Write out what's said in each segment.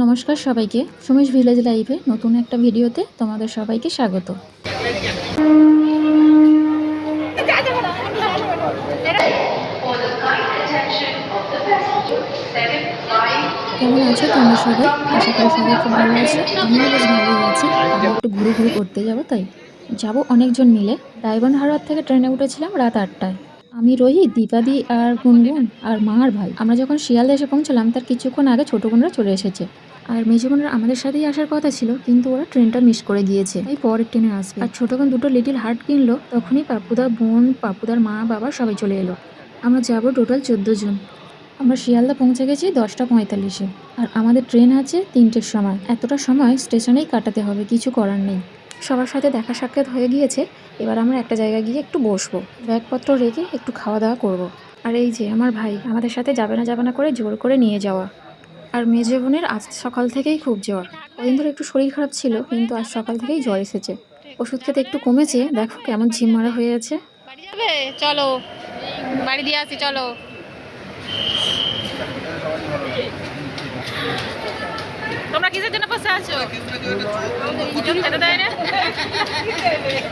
নমস্কার সবাইকে। সুমেশ ভিলেজ লাইভে নতুন একটা ভিডিওতে তোমাদের সবাইকে স্বাগত। কেমন আছো তোমরা সবাই? আশা করি সবাই খুব ভালো আছো। আমিও বেশ ভালোই আছি। আমরা একটু ঘুরে ঘুরে করতে যাব, তাই? যাব অনেকজন মিলে। ডায়মন্ড হারবার থেকে ট্রেনে উঠেছিলাম রাত আটটায়। আমি, রোহিত, দীপাদি আর গুনগুন আর মা আর ভাই। আমরা যখন শিয়ালদা এসে পৌঁছলাম, তার কিছুক্ষণ আগে ছোটো বোনরা চলে এসেছে। আর মেজো বোনরা আমাদের সাথেই আসার কথা ছিল, কিন্তু ওরা ট্রেনটা মিস করে গিয়েছে। তাই পরের ট্রেনে আসবে। আর ছোটো বোন দুটো লিটিল হার্ট কিনলো, তখনই পাপুদার বোন, পাপুদার মা, বাবা সবাই চলে এলো। আমরা যাব টোটাল চোদ্দ জন। আমরা শিয়ালদা পৌঁছে গেছি দশটা পঁয়তাল্লিশে। আর আমাদের ট্রেন আছে তিনটের সময়। এতটা সময় স্টেশনেই কাটাতে হবে, কিছু করার নেই। সবার সাথে দেখা সাক্ষাৎ হয়ে গিয়েছে, এবার আমরা একটা জায়গায় গিয়ে একটু বসবো। ব্যাগপত্র রেখে একটু খাওয়া দাওয়া করব। আর এই যে, আমার ভাই, আমাদের সাথে যাবে না যাবে না করে জোর করে নিয়ে যাওয়া। আর মেজে বোনের আজ সকাল থেকেই খুব জ্বর। ওদিন ধরে একটু শরীর খারাপ ছিল, কিন্তু আজ সকাল থেকেই জ্বর এসেছে। ওষুধ খেতে একটু কমেছে, দেখো কেমন ঝিম মারা হয়ে আছে। চলো। বাড়ি দিয়ে আসি, চলো। তোমরা কিসের জন্য বসে আছো? কেউ খেতে দেয় না?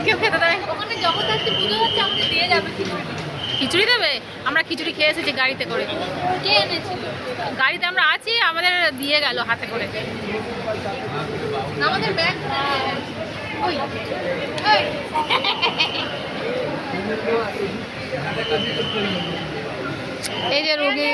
কেউ খেতে দেয়? ওখানে জগদ্ধাত্রী পুজো হচ্ছে আমাদের দিয়ে যাবে খিচুড়ি। দেবে? আমরা খিচুড়ি খেয়ে এসেছি গাড়িতে করে। কে এনেছিল? গাড়িতে আমরা আছি আমাদের দিয়ে গেল হাতে করে। আমাদের ব্যাগ ওই ওই। এই যে রোগী।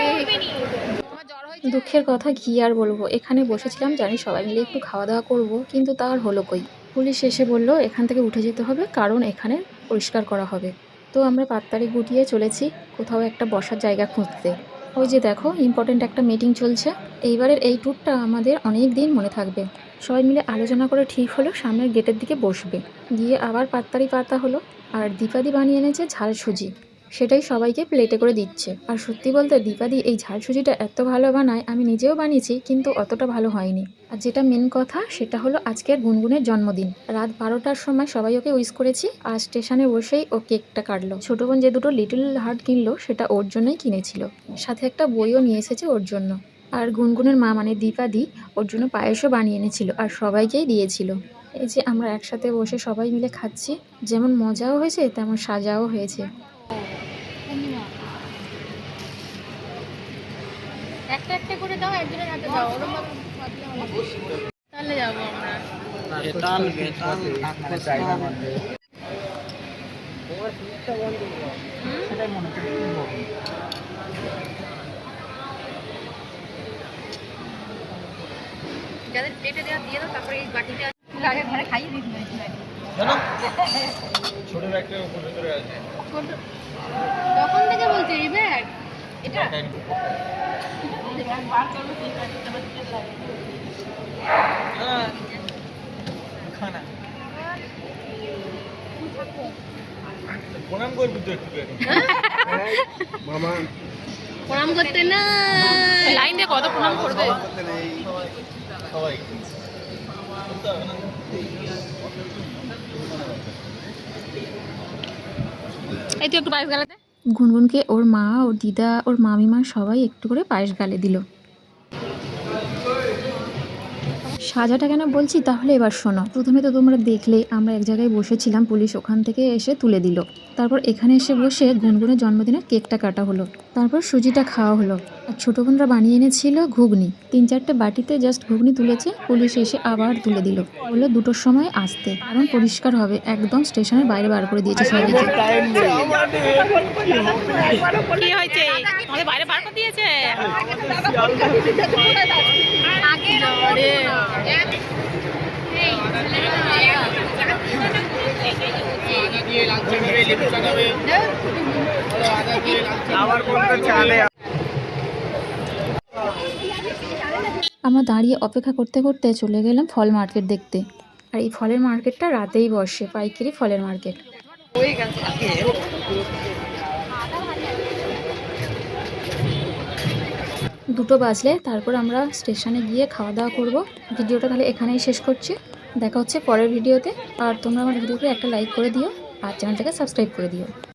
দুঃখের কথা কি আর বলব? এখানে বসেছিলাম, জানি সবাই মিলে একটু খাওয়া দাওয়া করব, কিন্তু তার হলো কই? পুলিশ এসে বলল, এখান থেকে উঠে যেতে হবে, কারণ এখানে পরিষ্কার করা হবে। তো আমরা পাত্তারি গুটিয়ে চলেছি, কোথাও একটা বসার জায়গা খুঁজতে। ওই যে দেখো ইম্পর্টেন্ট একটা মিটিং চলছে। এইবারের এই ট্যুরটা আমাদের অনেক দিন মনে থাকবে। সবাই মিলে আলোচনা করে ঠিক হলো, সামনের গেটের দিকে বসবে। গিয়ে আবার পাত্তারি পাতা হলো, আর দীপাদি বানিয়ে এনেছে ঝাল সুজি সেটাই সবাইকে প্লেটে করে দিচ্ছে। আর সত্যি বলতে দীপাদি, এই ঝাল সুজিটা এত ভালো বানায়, আমি নিজেও বানিয়েছি, কিন্তু অতটা ভালো হয়নি। আর যেটা মেন কথা, সেটা হলো আজকের গুনগুনের জন্মদিন। রাত বারোটার সময় সবাই ওকে উইশ করেছি, আর স্টেশনে বসেই ও কেকটা কাটলো। ছোটো বোন যে দুটো লিটল হার্ট কিনলো, সেটা ওর জন্যই কিনেছিল। সাথে একটা বইও নিয়ে এসেছে ওর জন্য। আর গুনগুনের মা মানে দীপাদি, ওর জন্য পায়েসও বানিয়ে এনেছিল, আর সবাইকেই দিয়েছিল। এই যে আমরা একসাথে বসে সবাই মিলে খাচ্ছি, যেমন মজাও হয়েছে, তেমন সাজাও হয়েছে। একটা একটা করে দাও একজনের হাতে দাও ওরকম তাহলে যাব আমরা। বেতাল বেতাল সেটাই মনে হচ্ছে যাদের প্লেটে দেওয়া দিয়ে দাও তারপরে এই বাটিতে আগে ঘরে খাইয়ে দিতে ছোট ব্যাগটা উপরে ধরে আছে। তখন থেকে বলছে এই ব্যাগ? এটা? প্রণাম করবি তো একটু মামা। প্রণাম করতে না। লাইন দিয়ে কত প্রণাম করবে? সবাই। এই তুই একটু পায়েস গালাতে। গুনগুনকে ওর মা ওর দিদা ওর মামিমা সবাই একটু করে পায়েস গালে দিল। সাজাটা কেন বলছি? তাহলে এবার শোনো। প্রথমে তো তোমরা দেখলে আমরা এক জায়গায় বসেছিলাম পুলিশ ওখান থেকে এসে তুলে দিল। তারপর এখানে এসে বসে গুনগুনের জন্মদিনের কেকটা কাটা হলো। তারপর সুজিটা খাওয়া হলো। আর ছোটো বোনরা বানিয়ে এনেছিল ঘুগনি। তিন চারটে বাটিতে জাস্ট ঘুগনি তুলেছে পুলিশ এসে আবার তুলে দিল। বলল দুটোর সময় আসতে। কারণ পরিষ্কার হবে একদম স্টেশনের বাইরে বার করে দিয়েছে সবাইকে। কি হয়েছে? বাইরে বার করে দিয়েছে? আমরা দাঁড়িয়ে অপেক্ষা করতে করতে চলে গেলাম ফল মার্কেট দেখতে। আর এই ফলের মার্কেটটা রাতেই বসে, পাইকারি ফলের মার্কেট। দুটো বাজলে তারপর আমরা স্টেশনে গিয়ে খাওয়া দাওয়া করব। ভিডিওটা তাহলে এখানেই শেষ করছি। দেখা হচ্ছে পরের ভিডিওতে। আর তোমরা আমার ভিডিওকে একটা লাইক করে দিও আর চ্যানেলটাকে সাবস্ক্রাইব করে দিও।